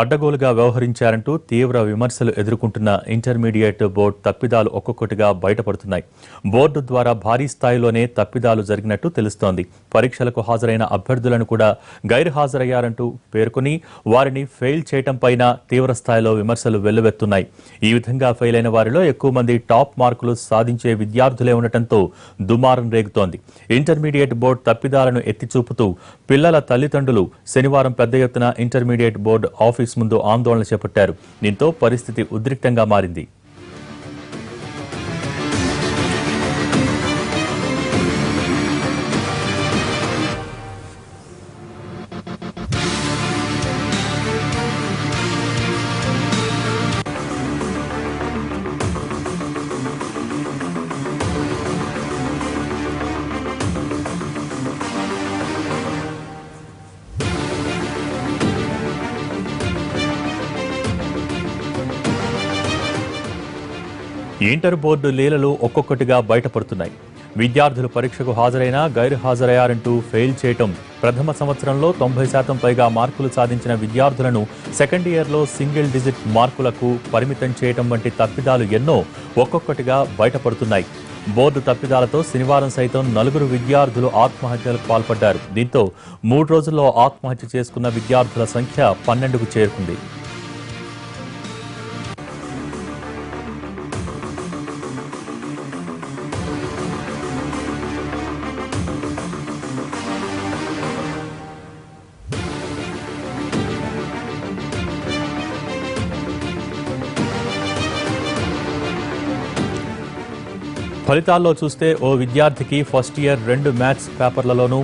అడ్డగోలుగా వ్యవహరించారంటూ తీవ్ర విమర్శలు ఎదుర్కొంటున్న ఇంటర్మీడియట్ బోర్డు తప్పిదాలు ఒక్కొక్కటిగా బయటపడుతున్నాయి. బోర్డు ద్వారా భారీ స్థాయిలోనే తప్పిదాలు జరిగినట్టు తెలుస్తోంది. పరీక్షలకు హాజరైన అభ్యర్థులను కూడా గైర్హాజరయ్యారంటూ పేర్కొని వారిని ఫెయిల్ చేయటం పైన తీవ్ర స్థాయిలో విమర్శలు వెల్లువెత్తున్నాయి. ఈ విధంగా ఫెయిల్ అయిన వారిలో ఎక్కువ మంది టాప్ మార్కులు సాధించే విద్యార్థులే ఉండటంతో దుమారం రేగుతోంది. ఇంటర్మీడియట్ బోర్డు తప్పిదాలను ఎత్తి చూపుతూ పిల్లల తల్లిదండ్రులు శనివారం పెద్ద ఎత్తున ఇంటర్మీడియట్ బోర్డు ఆఫీస్ ముందు ఆందోళన చేపట్టారు. దీంతో పరిస్థితి ఉద్రిక్తంగా మారింది. ఇంటర్ బోర్డు లీలలు ఒక్కొక్కటిగా బయటపడుతున్నాయి. విద్యార్థులు పరీక్షకు హాజరైనా గైర్ హాజరయ్యారంటూ ఫెయిల్ చేయటం ప్రథమ సంవత్సరంలో తొంభై శాతం పైగా మార్కులు సాధించిన విద్యార్థులను సెకండ్ ఇయర్లో సింగిల్ డిజిట్ మార్కులకు పరిమితం చేయటం వంటి తప్పిదాలు ఎన్నో ఒక్కొక్కటిగా బయటపడుతున్నాయి. బోర్డు తప్పిదాలతో శనివారం సైతం నలుగురు విద్యార్థులు ఆత్మహత్యలకు పాల్పడ్డారు. దీంతో మూడు రోజుల్లో ఆత్మహత్య చేసుకున్న విద్యార్థుల సంఖ్య పన్నెండుకు చేరుకుంది. ఫలితాల్లో చూస్తే ఓ విద్యార్థికి ఫస్ట్ ఇయర్ రెండు మ్యాథ్స్ పేపర్లలోనూ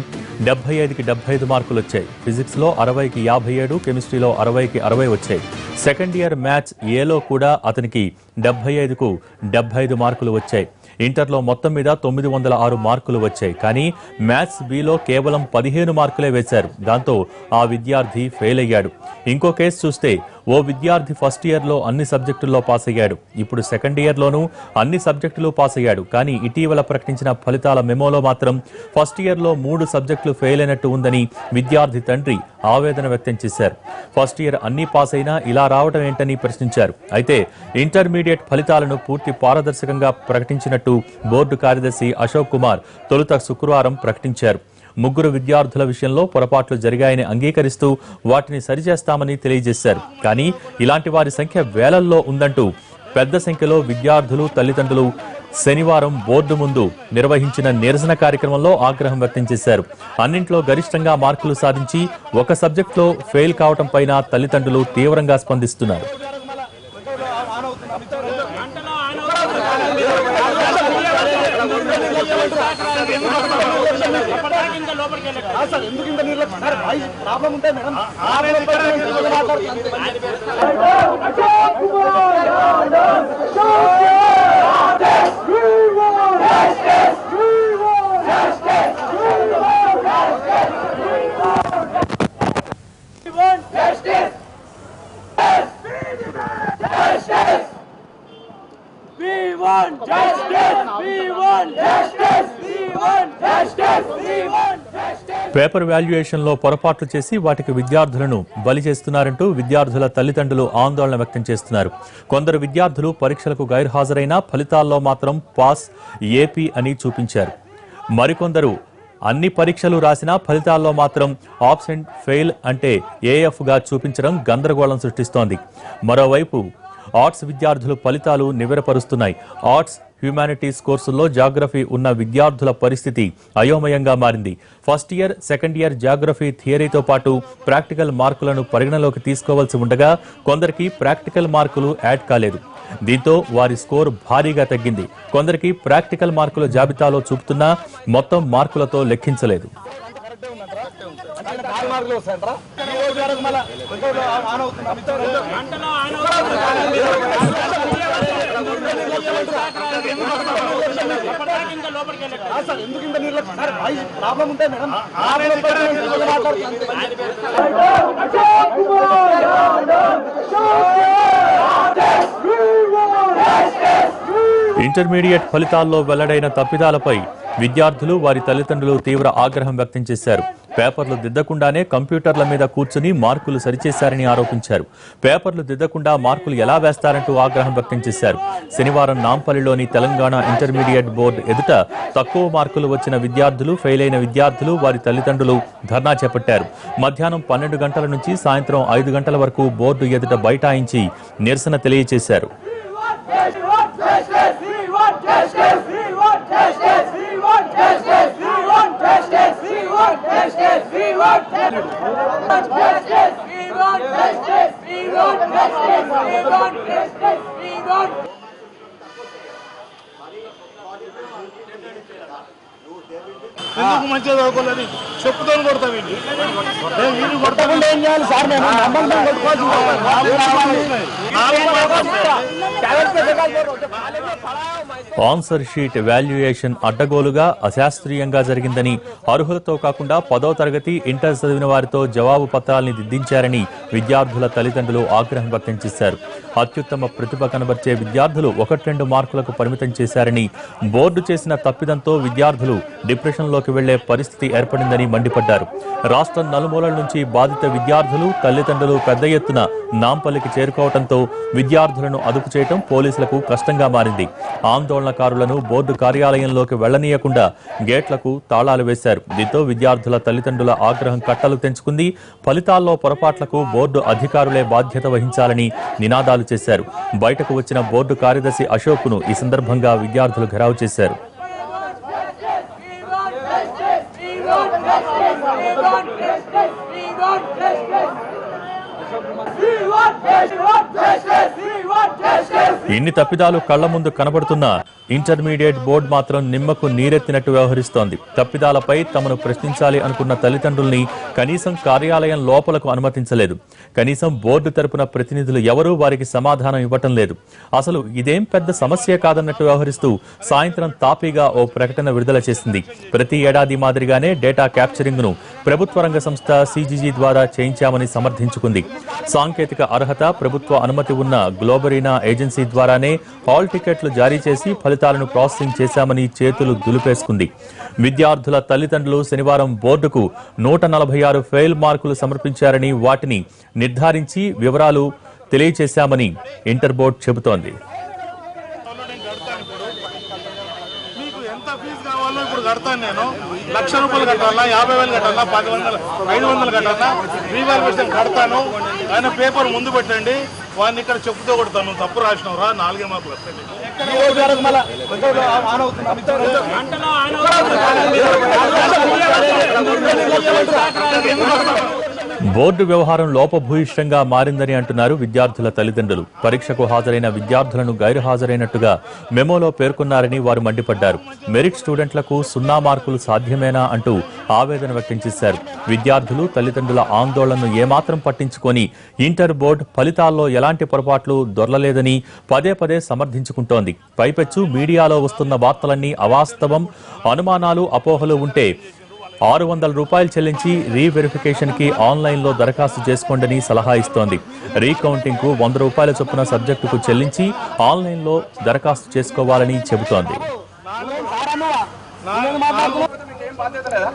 డెబ్బై ఐదుకి డెబ్బై ఐదు మార్కులు వచ్చాయి ఫిజిక్స్లో అరవైకి యాభై ఏడు కెమిస్ట్రీలో అరవైకి అరవై వచ్చాయి. సెకండ్ ఇయర్ మ్యాథ్స్ ఏలో కూడా అతనికి డెబ్బై ఐదుకు డెబ్బై ఐదు మార్కులు వచ్చాయి. ఇంటర్లో మొత్తం మీద తొమ్మిది వందల ఆరు మార్కులు వచ్చాయి. కానీ మ్యాథ్స్ బిలో కేవలం పదిహేను మార్కులే వేశారు. దాంతో ఆ విద్యార్థి ఫెయిల్ అయ్యాడు ఇంకో కేసు చూస్తే ఓ విద్యార్థి ఫస్ట్ ఇయర్లో అన్ని సబ్జెక్టుల్లో పాస్ అయ్యాడు ఇప్పుడు సెకండ్ ఇయర్లోనూ అన్ని సబ్జెక్టులు పాస్ అయ్యాడు కానీ ఇటీవల ప్రకటించిన ఫలితాల మెమోలో మాత్రం ఫస్ట్ ఇయర్లో మూడు సబ్జెక్టులు ఫెయిల్ అయినట్టు ఉందని విద్యార్థి తండ్రి ఆవేదన వ్యక్తం చేశారు. ఫస్ట్ ఇయర్ అన్ని పాస్ అయినా ఇలా రావడం ఏంటని ప్రశ్నించారు. అయితే ఇంటర్మీడియట్ ఫలితాలను పూర్తి పారదర్శకంగా ప్రకటించినట్టు బోర్డు కార్యదర్శి అశోక్ కుమార్ తొలుత శుక్రవారం ప్రకటించారు. ముగ్గురు విద్యార్థుల విషయంలో పొరపాట్లు జరిగాయని అంగీకరిస్తూ వాటిని సరిచేస్తామని తెలియజేశారు. కానీ ఇలాంటి వారి సంఖ్య వేలల్లో ఉందంటూ పెద్ద సంఖ్యలో విద్యార్థులు తల్లిదండ్రులు శనివారం బోర్డు ముందు నిర్వహించిన నిరసన కార్యక్రమంలో ఆగ్రహం వ్యక్తం చేశారు. అన్నింట్లో గరిష్టంగా మార్కులు సాధించి ఒక సబ్జెక్టులో ఫెయిల్ కావటం పైన తల్లిదండ్రులు తీవ్రంగా స్పందిస్తున్నారు. సార్ ఎందుకు ఇంత నిర్లక్ష్యం సార్ వాయిస్ ప్రాబ్లం ఉంటే madam We want justice! We want justice! We want justice! We want justice! Paper వాల్యుయేషన్లో పొరపాట్లు చేసి వాటికి విద్యార్థులను బలి చేస్తున్నారంటూ విద్యార్థుల తల్లిదండ్రులు ఆందోళన వ్యక్తం చేస్తున్నారు కొందరు విద్యార్థులు పరీక్షలకు గైర్హాజరైనా ఫలితాల్లో మాత్రం పాస్ ఏపీ అని చూపించారు మరికొందరు అన్ని పరీక్షలు రాసినా ఫలితాల్లో మాత్రం ఆబ్సెంట్ ఫెయిల్ అంటే ఏఎఫ్గా చూపించడం గందరగోళం సృష్టిస్తోంది మరోవైపు ఆర్ట్స్ విద్యార్థులు ఫలితాలు నివెరపరుస్తున్నాయి ఆర్ట్స్ హ్యుమానిటీస్ కోర్సుల్లో జాగ్రఫీ ఉన్న విద్యార్థుల పరిస్థితి అయోమయంగా మారింది. First year second year geography థియరీతో పాటు ప్రాక్టికల్ మార్కులను పరిగణలోకి తీసుకోవాల్సి ఉండగా కొందరికి ప్రాక్టికల్ మార్కులు యాడ్ కాలేదు. దీంతో వారి స్కోర్ భారీగా తగ్గింది. కొందరికి ప్రాక్టికల్ మార్కుల జాబితాలో చూపుతున్నా మొత్తం మార్కులతో లెక్కించలేదు. మార్కులు వస్తాయంటారా ఈ రోజు వరకు మళ్ళా ఇంకోటి ఆన్ అవుతుందా? ఆ సార్ ఎందుకు ఇంత నిర్లక్ష్యం? సార్ వాయిస్ ప్రాబ్లం ఉంటే మేడం. ఇంటర్మీడియట్ ఫలితాల్లో వెల్లడైన తప్పిదాలపై విద్యార్థులు వారి తల్లిదండ్రులు తీవ్ర ఆగ్రహం వ్యక్తం చేశారు పేపర్లు దిద్దకుండానే కంప్యూటర్ల మీద కూర్చుని మార్కులు సరిచేశారని ఆరోపించారు పేపర్లు దిద్దకుండా మార్కులు ఎలా వేస్తారంటూ ఆగ్రహం వ్యక్తం చేశారు శనివారం నాంపల్లిలోని తెలంగాణ ఇంటర్మీడియట్ బోర్డు ఎదుట తక్కువ మార్కులు వచ్చిన విద్యార్థులు ఫెయిల్ అయిన విద్యార్థులు వారి తల్లిదండ్రులు ధర్నా చేపట్టారు మధ్యాహ్నం పన్నెండు గంటల నుంచి సాయంత్రం ఐదు గంటల వరకు బోర్డు ఎదుట బైఠాయించి నిరసన తెలియజేశారు ఎందుకు మంచిగా చదువుకోలేదు చెప్పుతో కొడతాం వీడిని వీడిని కొట్టకుండా ఏం చేయాలి సార్ మేము కొట్టుకోవచ్చు షీట్ వాల్యుయేషన్ అడ్డగోలుగా అశాస్త్రీయంగా జరిగిందని అర్హులతో కాకుండా పదో తరగతి ఇంటర్ చదివిన వారితో జవాబు పత్రాల్ని దిద్దించారని విద్యార్థుల తల్లిదండ్రులు ఆగ్రహం వ్యక్తం చేశారు. అత్యుత్తమ ప్రతిభ కనబర్చే విద్యార్థులు ఒకటి రెండు మార్కులకు పరిమితం చేశారని బోర్డు చేసిన తప్పిదంతో విద్యార్థులు డిప్రెషన్లోకి వెళ్ళే పరిస్థితి ఏర్పడిందని మండిపడ్డారు. రాష్ట్రం నలుమూలల నుంచి బాధిత విద్యార్థులు తల్లిదండ్రులు పెద్ద ఎత్తున నాంపల్లికి చేరుకోవడంతో విద్యార్థులను అదుపు చేయటం పోలీసులకు కష్టంగా మారింది ఆందోళనకారులను బోర్డు కార్యాలయంలోకి వెళ్ళనీయకుండా గేట్లకు తాళాలు వేశారు దీంతో విద్యార్థుల తల్లిదండ్రుల ఆగ్రహం కట్టలు తెంచుకుంది ఫలితాల్లో పొరపాట్లకు బోర్డు అధికారులే బాధ్యత వహించాలని నినాదాలు చేశారు బయటకు వచ్చిన బోర్డు కార్యదర్శి అశోక్ను ఈ సందర్భంగా విద్యార్థులు ఘెరావు చేశారు We want justice. We want justice. ఇన్ని తప్పిదాలు కళ్ళ ముందు కనబడుతున్నా ఇంటర్మీడియట్ బోర్డు మాత్రం నిమ్మకు నీరెత్తినట్టు వ్యవహరిస్తోంది. తప్పిదాలపై తమను ప్రశ్నించాలి అనుకున్న తల్లిదండ్రుల్ని కనీసం కార్యాలయం లోపలకు అనుమతించలేదు. కనీసం బోర్డు తరపున ప్రతినిధులు ఎవరూ వారికి సమాధానం ఇవ్వటం లేదు. అసలు ఇదేం పెద్ద సమస్య కాదన్నట్టు వ్యవహరిస్తూ సాయంత్రం తాపీగా ఓ ప్రకటన విడుదల చేసింది. ప్రతి ఏడాది మాదిరిగానే డేటా క్యాప్చరింగ్ను ప్రభుత్వ రంగ సంస్థ సీజీజీ ద్వారా చేయించామని సమర్థించుకుంది. సాంకేతిక అర్హత ప్రభుత్వ అనుమతి ఉన్న గ్లోబరీనా ఏజెన్సీ ద్వారానే హాల్ టికెట్లు జారీ చేసి ఫలితాలను ప్రాసెసింగ్ చేశామని చేతులు దులిపేసుకుంది. విద్యార్థుల తల్లిదండ్రులు శనివారం బోర్డుకు నూట నలభై ఆరు ఫెయిల్ మార్కులు సమర్పించారని వాటిని నిర్ధారించి వివరాలు తెలియచేశామని ఇంటర్ బోర్డు చెబుతోంది మీకు ఎంత ఫీజు కావాలో ఇప్పుడు కడతాను నేను. లక్ష రూపాయలు కట్టాలా యాభై వేలు కట్టాలా పది వందలు ఐదు వందలు కట్టాలా? రీవాల్యుయేషన్ కడతాను. ఆయన పేపర్ ముందు పెట్టండి. వాడిని ఇక్కడ చెప్పుతో కొడతాను. తప్పు రాసినావు రా నాలుగే మార్కులు వస్తాయి. ఈ బోర్డు వ్యవహారం లోపభూయిష్టంగా మారిందని అంటున్నారు విద్యార్థుల తల్లిదండ్రులు. పరీక్షకు హాజరైన విద్యార్థులను గైరుహాజరైనట్టుగా మెమోలో పేర్కొన్నారని వారు మండిపడ్డారు. మెరిట్ స్టూడెంట్లకు సున్నా మార్కులు సాధ్యమేనా అంటూ ఆవేదన వ్యక్తం చేశారు. విద్యార్థులు తల్లిదండ్రుల ఆందోళనను ఏమాత్రం పట్టించుకొని ఇంటర్ బోర్డు ఫలితాల్లో ఎలాంటి పొరపాట్లు దొరలలేదని పదే పదే సమర్థించుకుంటోంది. పైపెచ్చు మీడియాలో వస్తున్న వార్తలన్నీ అవాస్తవం. అనుమానాలు అపోహలు ఉంటే ఆరు వందల రూపాయలు చెల్లించి రీవెరిఫికేషన్కి ఆన్లైన్లో దరఖాస్తు చేసుకోండని సలహా ఇస్తోంది. రీకౌంటింగ్కు వంద రూపాయల చొప్పున సబ్జెక్టుకు చెల్లించి ఆన్లైన్లో దరఖాస్తు చేసుకోవాలని చెబుతోంది. లేదా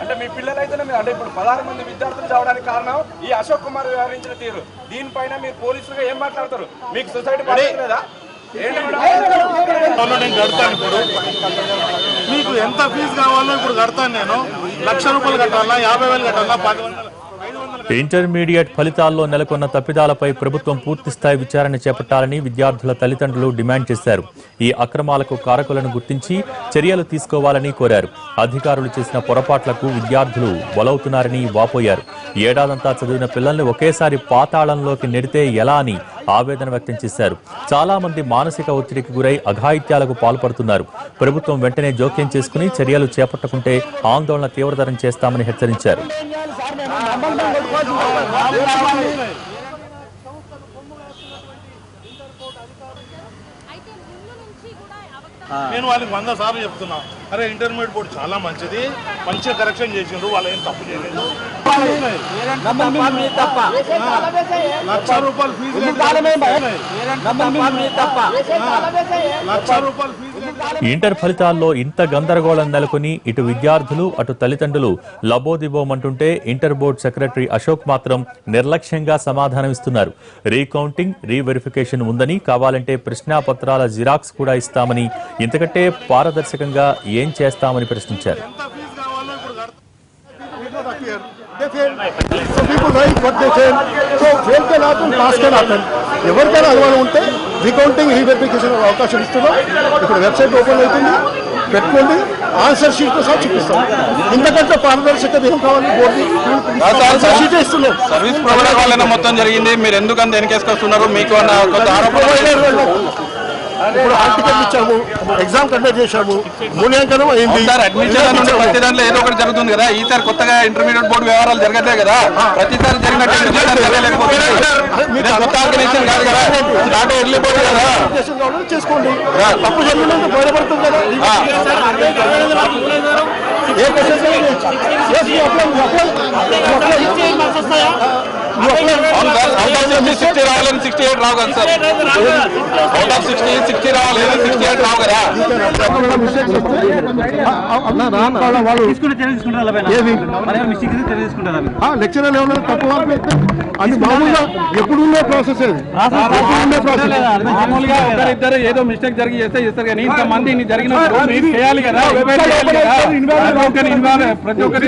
అంటే మీ పిల్లలు అయితే మీరు అంటే ఇప్పుడు పదహారు మంది విద్యార్థులు చావడానికి కారణం ఈ అశోక్ కుమార్ వ్యవహరించిన తీరు. దీనిపైన మీరు పోలీసులుగా ఏం మాట్లాడతారు? మీకు సొసైటీ బాధ్యత నేను కడతాను ఇప్పుడు. మీకు ఎంత ఫీజు కావాలో ఇప్పుడు కడతాను నేను. లక్ష రూపాయలు కట్టాలా యాభై వేలు కట్టాలా పది వందలు ఇంటర్మీడియట్ ఫలితాల్లో నెలకొన్న తప్పిదాలపై ప్రభుత్వం పూర్తిస్థాయి విచారణ చేపట్టాలని విద్యార్థుల తల్లిదండ్రులు డిమాండ్ చేశారు. ఈ అక్రమాలకు కారకులను గుర్తించి చర్యలు తీసుకోవాలని కోరారు. అధికారులు చేసిన పొరపాట్లకు విద్యార్థులు బలవుతున్నారని వాపోయారు. ఏడాదంతా చదివిన పిల్లల్ని ఒకేసారి పాతాళంలోకి నెడితే ఎలా అని ఆవేదన వ్యక్తం చేశారు. చాలా మంది మానసిక ఒత్తిడికి గురై అఘాయిత్యాలకు పాల్పడుతున్నారు. ప్రభుత్వం వెంటనే జోక్యం చేసుకుని చర్యలు చేపట్టకుంటే ఆందోళన తీవ్రతరం చేస్తామని హెచ్చరించారు. నేను వాళ్ళకి వంద సార్లు చెప్తున్నా. అరే ఇంటర్మీడియట్ బోర్డు చాలా మంచిది. మంచిగా కరెక్షన్ చేసిండ్రు వాళ్ళు ఏం తప్పు చేయలేదు. లక్ష రూపాయలు ఫీజు లక్ష రూపాయలు ఫీజు ఇంటర్ ఫలితాల్లో ఇంత గందరగోళం నెలకొని ఇటు విద్యార్థులు అటు తల్లిదండ్రులు లబోదిబోమంటుంటే ఇంటర్ బోర్డు సెక్రటరీ అశోక్ మాత్రం నిర్లక్ష్యంగా సమాధానమిస్తున్నారు. రీకౌంటింగ్ రీవెరిఫికేషన్ ఉందని కావాలంటే ప్రశ్నాపత్రాల జిరాక్స్ కూడా ఇస్తామని ఇంతకంటే పారదర్శకంగా ఏం చేస్తామని ప్రశ్నించారు. ఎవరికైనా అనుమానం ఉంటే రీకౌంటింగ్ రీవెరిఫికేషన్ అవకాశం ఇస్తున్నాం ఇప్పుడు వెబ్సైట్ ఓపెన్ అవుతుంది పెట్టుకోండి. ఆన్సర్ షీట్ సహా చూపిస్తాం. ఇంతకంటే పారదర్శకత ఏం కావాలి బోర్డు. ఆన్సర్ షీట్ ఇస్తున్నాం. సర్వీస్ ప్రొవైడర్ వల్లనే మొత్తం జరిగింది. మీరు ఎందుకు అంత వెనకేసుకొస్తున్నారు మీకు అన్న ఆరోపణ ఇప్పుడు హాల్ టికెట్ ఇచ్చాము ఎగ్జామ్ కండక్ట్ చేశాము మూల్యాంకనం అయింది సార్ అడ్మిషన్ నుండి ప్రతి దాంట్లో ఏదో ఒకటి జరుగుతుంది కదా ఈసారి కొత్తగా ఇంటర్మీడియట్ బోర్డు వ్యవహారాలు జరగట్లే కదా ప్రతిసారి జరిగినట్టు చేసుకోండి తప్పు జరిగినంత బయటపడుతుంది కదా ఏ సార్ అవుట్ ఆఫ్ సిక్స్టీ రావాలని సిక్స్టీ ఎయిట్ రావు కదా sir out of sixty sixty రావాలి సిక్స్టీ ఎయిట్ రావు కదా లెక్చరర్ అది మామూలుగా ఎప్పుడు ఉండే ప్రాసెస్ మామూలుగా ఒకరిద్దరు ఏదో మిస్టేక్ జరిగి చేస్తే చేస్తారు కానీ ఇంతమంది ఇన్ని జరిగిన చేయాలి కదా ప్రతి ఒక్కరి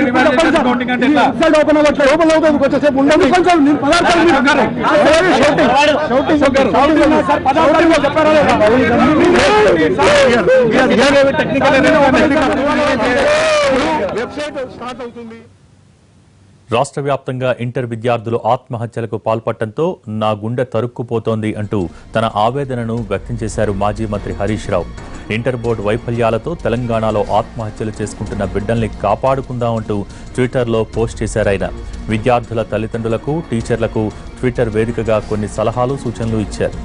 కౌంటింగ్ అంటే ఓపెన్ అవ్వట్లేదు నేను పదార్థాలు చెప్పారా వెబ్సైట్ స్టార్ట్ అవుతుంది రాష్ట్ర వ్యాప్తంగా ఇంటర్ విద్యార్థులు ఆత్మహత్యలకు పాల్పడటంతో నా గుండె తరుక్కుపోతోంది అంటూ తన ఆవేదనను వ్యక్తం చేశారు మాజీ మంత్రి హరీష్ రావు. ఇంటర్ బోర్డు వైఫల్యాలతో తెలంగాణలో ఆత్మహత్యలు చేసుకుంటున్న బిడ్డల్ని కాపాడుకుందామంటూ ట్విట్టర్లో పోస్ట్ చేశారాయన విద్యార్థుల తల్లిదండ్రులకు టీచర్లకు ట్విట్టర్ వేదికగా కొన్ని సలహాలు సూచనలు ఇచ్చారు.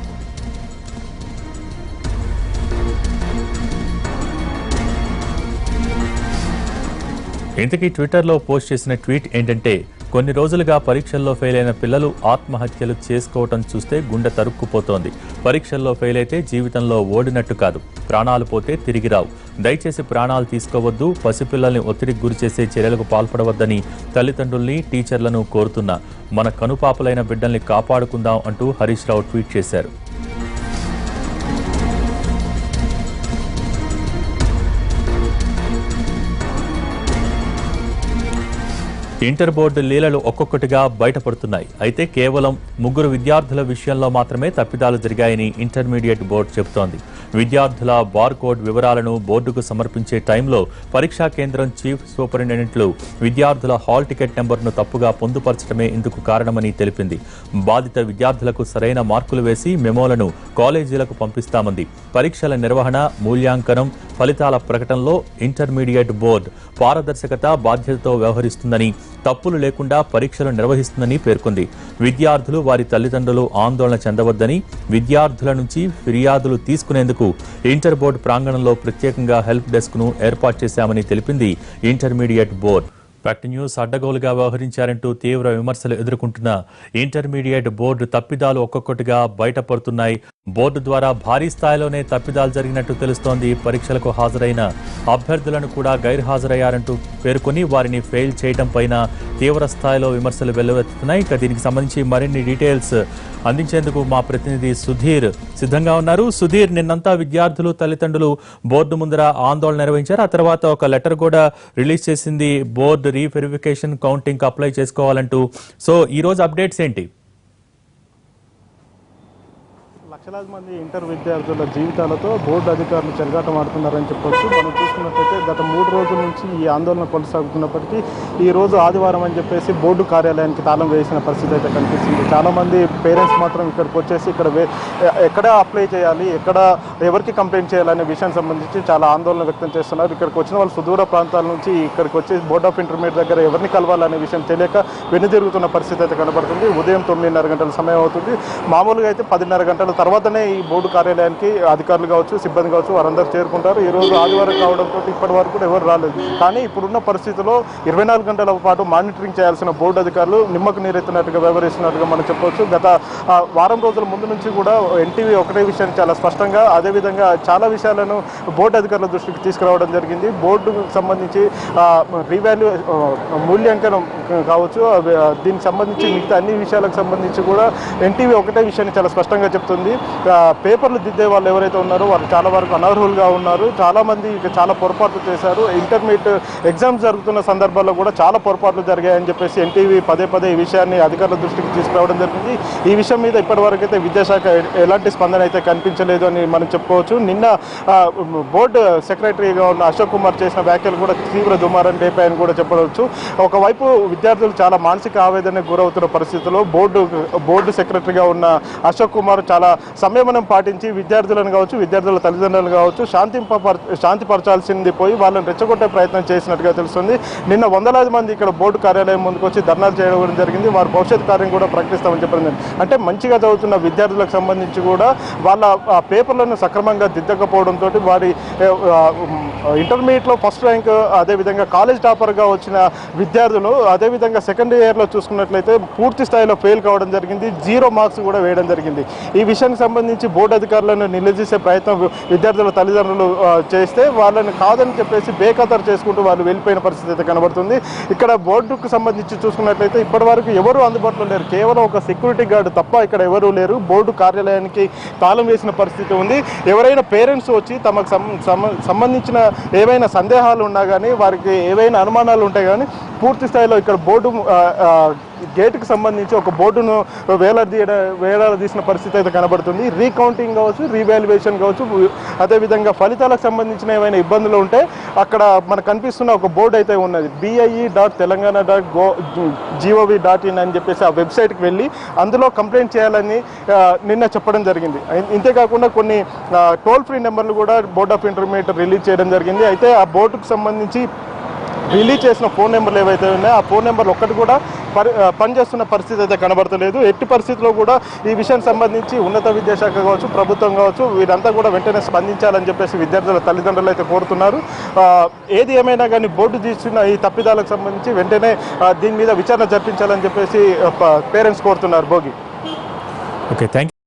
ఇంతకీ ట్విట్టర్లో పోస్ట్ చేసిన ట్వీట్ ఏంటంటే కొన్ని రోజులుగా పరీక్షల్లో ఫెయిల్ అయిన పిల్లలు ఆత్మహత్యలు చేసుకోవటం చూస్తే గుండె తరుక్కుపోతోంది. పరీక్షల్లో ఫెయిల్ అయితే జీవితంలో ఓడినట్టు కాదు. ప్రాణాలు పోతే తిరిగి రావు. దయచేసి ప్రాణాలు తీసుకోవద్దు. పసిపిల్లల్ని ఒత్తిడికి గురి చేసే చర్యలకు పాల్పడవద్దని తల్లిదండ్రుల్ని టీచర్లను కోరుతున్నా. మన కనుపాపలైన బిడ్డల్ని కాపాడుకుందాం అంటూ హరీష్ రావు ట్వీట్ చేశారు. ఇంటర్ బోర్డు లీలలు ఒక్కొక్కటిగా బయటపడుతున్నాయి. అయితే కేవలం ముగ్గురు విద్యార్థుల విషయంలో మాత్రమే తప్పిదాలు జరిగాయని ఇంటర్మీడియట్ బోర్డు చెబుతోంది. విద్యార్థుల బార్కోడ్ వివరాలను బోర్డుకు సమర్పించే టైంలో పరీక్షా కేంద్రం చీఫ్ సూపరింటెండెంట్లు విద్యార్థుల హాల్ టికెట్ నెంబర్ను తప్పుగా పొందుపరచడమే ఇందుకు కారణమని తెలిపింది. బాధిత విద్యార్థులకు సరైన మార్కులు వేసి మెమోలను కాలేజీలకు పంపిస్తామంది. పరీక్షల నిర్వహణ మూల్యాంకనం ఫలితాల ప్రకటనలో ఇంటర్మీడియట్ బోర్డు పారదర్శకత బాధ్యతతో వ్యవహరిస్తుందని తప్పులు లేకుండా పరీక్షలు నిర్వహిస్తుందని పేర్కొంది. విద్యార్థులు వారి తల్లిదండ్రులు ఆందోళన చెందవద్దని విద్యార్థుల నుంచి ఫిర్యాదులు తీసుకునేందుకు ఇంటర్ బోర్డు ప్రాంగణంలో ప్రత్యేకంగా హెల్ప్ డెస్క్ను ఏర్పాటు చేశామని తెలిపింది ఇంటర్మీడియట్ బోర్డు. ఫ్యాక్ట్ న్యూస్ అడ్డగోలుగా వ్యవహరించారంటూ తీవ్ర విమర్శలు ఎదుర్కొంటున్న ఇంటర్మీడియట్ బోర్డు తప్పిదాలు ఒక్కొక్కటిగా బయటపడుతున్నాయి. బోర్డు ద్వారా భారీ స్థాయిలోనే తప్పిదాలు జరిగినట్టు తెలుస్తోంది. పరీక్షలకు హాజరైన అభ్యర్థులను కూడా గైర్హాజరయ్యారంటూ పేర్కొని వారిని ఫెయిల్ చేయడం పైన తీవ్ర స్థాయిలో విమర్శలు వెల్లువెత్తుతున్నాయి. ఇక దీనికి సంబంధించి మరిన్ని డీటెయిల్స్ అందించేందుకు మా ప్రతినిధి సుధీర్ సిద్ధంగా ఉన్నారు. సుధీర్ నిన్నంతా విద్యార్థులు తల్లిదండ్రులు బోర్డు ముందర ఆందోళన నిర్వహించారు. ఆ తర్వాత ఒక లెటర్ కూడా రిలీజ్ చేసింది. బోర్డు రీవెరిఫికేషన్ కౌంటింగ్ అప్లై చేసుకోవాలంటూ. సో ఈ రోజు అప్డేట్స్ ఏంటి? లక్షలాది మంది ఇంటర్ విద్యార్థుల జీవితాలతో బోర్డు అధికారులు చెలగాటం ఆడుతున్నారని చెప్పొచ్చు. మనం చూసుకున్నట్లయితే గత మూడు రోజుల నుంచి ఈ ఆందోళన కొనసాగుతున్నప్పటికీ ఈ రోజు ఆదివారం అని చెప్పేసి బోర్డు కార్యాలయానికి తాళం వేసిన పరిస్థితి అయితే కనిపిస్తుంది. చాలామంది పేరెంట్స్ మాత్రం ఇక్కడికి వచ్చేసి ఇక్కడ వే- ఎక్కడ అప్లై చేయాలి ఎక్కడ ఎవరికి కంప్లైంట్ చేయాలనే విషయానికి సంబంధించి చాలా ఆందోళన వ్యక్తం చేస్తున్నారు. ఇక్కడికి వచ్చిన వాళ్ళు సుదూర ప్రాంతాల నుంచి ఇక్కడికి వచ్చి బోర్డ్ ఆఫ్ ఇంటర్మీడియట్ దగ్గర ఎవరిని కలవాలనే విషయం తెలియక వెనుదిరుగుతున్న పరిస్థితి అయితే కనబడుతుంది. ఉదయం తొమ్మిదిన్నర గంటల సమయం అవుతుంది. మామూలుగా అయితే పదిన్నర గంటల తర్వాతనే ఈ బోర్డు కార్యాలయానికి అధికారులు కావచ్చు సిబ్బంది కావచ్చు వారందరూ చేరుకుంటారు. ఈ రోజు ఆదివారం కావడంతో ఇప్పటి వరకు కూడా ఎవరు రాలేదు. కానీ ఇప్పుడున్న పరిస్థితిలో ఇరవై నాలుగు గంటల పాటు మానిటరింగ్ చేయాల్సిన బోర్డు అధికారులు నిమ్మకు నీరెత్తినట్టుగా వ్యవహరిస్తున్నట్టుగా మనం చెప్పవచ్చు. గత వారం రోజుల ముందు నుంచి కూడా ఎన్టీవీ ఒకటే విషయాన్ని చాలా స్పష్టంగా అదేవిధంగా చాలా విషయాలను బోర్డు అధికారుల దృష్టికి తీసుకురావడం జరిగింది. బోర్డుకు సంబంధించి రీవాల్యూ మూల్యాంకనం కావచ్చు దీనికి సంబంధించి మిగతా అన్ని విషయాలకు సంబంధించి కూడా ఎన్టీవీ ఒకటే విషయాన్ని చాలా స్పష్టంగా చెప్తుంది. ఆ, పేపర్లు దిద్దే వాళ్ళు ఎవరైతే ఉన్నారో వారు చాలా వరకు అనర్హులుగా ఉన్నారు. చాలామంది ఇక చాలా పొరపాట్లు చేశారు. ఇంటర్మీడియట్ ఎగ్జామ్స్ జరుగుతున్న సందర్భాల్లో కూడా చాలా పొరపాట్లు జరిగాయని చెప్పేసి ఎన్టీవీ పదే పదే ఈ విషయాన్ని అధికారుల దృష్టికి తీసుకురావడం జరిగింది. ఈ విషయం మీద ఇప్పటివరకు అయితే విద్యాశాఖ ఎలాంటి స్పందన అయితే కనిపించలేదు అని మనం చెప్పుకోవచ్చు. నిన్న బోర్డు సెక్రటరీగా ఉన్న అశోక్ కుమార్ చేసిన వ్యాఖ్యలు కూడా తీవ్ర దుమారం రేపాయని కూడా చెప్పవచ్చు. ఒకవైపు విద్యార్థులు చాలా మానసిక ఆవేదనకు గురవుతున్న పరిస్థితుల్లో బోర్డు బోర్డు సెక్రటరీగా ఉన్న అశోక్ కుమార్ చాలా సంయమనం పాటించి విద్యార్థులను కావచ్చు విద్యార్థుల తల్లిదండ్రులు కావచ్చు శాంతింప శాంతిపరచాల్సింది పోయి వాళ్ళని రెచ్చగొట్టే ప్రయత్నం చేసినట్టుగా తెలుస్తుంది. నిన్న వందలాది మంది ఇక్కడ బోర్డు కార్యాలయం ముందుకు వచ్చి ధర్నాలు చేయడం జరిగింది. వారు భవిష్యత్ కార్యం కూడా ప్రకటిస్తామని చెప్పడం అంటే మంచిగా చదువుతున్న విద్యార్థులకు సంబంధించి కూడా వాళ్ళ ఆ, పేపర్లను సక్రమంగా దిద్దకపోవడంతో వారి ఇంటర్మీడియట్లో ఫస్ట్ ర్యాంక్ అదేవిధంగా కాలేజ్ టాపర్గా వచ్చిన విద్యార్థులు అదేవిధంగా సెకండ్ ఇయర్లో చూసుకున్నట్లయితే పూర్తి స్థాయిలో ఫెయిల్ కావడం జరిగింది. జీరో మార్క్స్ కూడా వేయడం జరిగింది. ఈ విషయం విషయానికి సంబంధించి బోర్డు అధికారులను నిలదీసే ప్రయత్నం విద్యార్థుల తల్లిదండ్రులు చేస్తే వాళ్ళని కాదని చెప్పేసి బేఖతరు చేసుకుంటూ వాళ్ళు వెళ్ళిపోయిన పరిస్థితి అయితే కనబడుతుంది. ఇక్కడ బోర్డుకు సంబంధించి చూసుకున్నట్లయితే ఇప్పటివరకు ఎవరు అందుబాటులో లేరు. కేవలం ఒక సెక్యూరిటీ గార్డు తప్ప ఇక్కడ ఎవరూ లేరు. బోర్డు కార్యాలయానికి తాళం వేసిన పరిస్థితి ఉంది. ఎవరైనా పేరెంట్స్ వచ్చి తమకు సం- సంబంధించిన ఏవైనా సందేహాలు ఉన్నా కానీ వారికి ఏవైనా అనుమానాలు ఉంటాయి కానీ పూర్తి స్థాయిలో ఇక్కడ బోర్డు గేటుకు సంబంధించి ఒక బోర్డును వేలాడదీయడ వేలాడదీసిన పరిస్థితి అయితే కనబడుతుంది. రీకౌంటింగ్ కావచ్చు రీవాల్యుయేషన్ కావచ్చు అదేవిధంగా ఫలితాలకు సంబంధించిన ఏమైనా ఇబ్బందులు ఉంటే అక్కడ మనకు కనిపిస్తున్న ఒక బోర్డు అయితే ఉన్నది. BIE dot Telangana dot go GOV dot in అని చెప్పేసి ఆ వెబ్సైట్కి వెళ్ళి అందులో కంప్లైంట్ చేయాలని నిన్న చెప్పడం జరిగింది. ఇంతేకాకుండా కొన్ని టోల్ ఫ్రీ నెంబర్లు కూడా బోర్డ్ ఆఫ్ ఇంటర్మీడియట్ రిలీజ్ చేయడం జరిగింది. అయితే ఆ బోర్డుకు సంబంధించి రిలీజ్ చేసిన ఫోన్ నెంబర్లు ఏవైతే ఉన్నాయో ఆ ఫోన్ నెంబర్లు ఒక్కటి కూడా పనిచేస్తున్న పరిస్థితి అయితే కనబడతలేదు. ఎట్టి పరిస్థితిలో కూడా ఈ విషయం సంబంధించి ఉన్నత విద్యాశాఖ కావచ్చు ప్రభుత్వం కావచ్చు వీరంతా కూడా వెంటనే స్పందించాలని చెప్పేసి విద్యార్థుల తల్లిదండ్రులు అయితే కోరుతున్నారు. ఏది ఏమైనా కానీ బోర్డు తీసిన ఈ తప్పిదాలకు సంబంధించి వెంటనే దీని మీద విచారణ జరిపించాలని చెప్పేసి పేరెంట్స్ కోరుతున్నారు. భోగి. Okay thank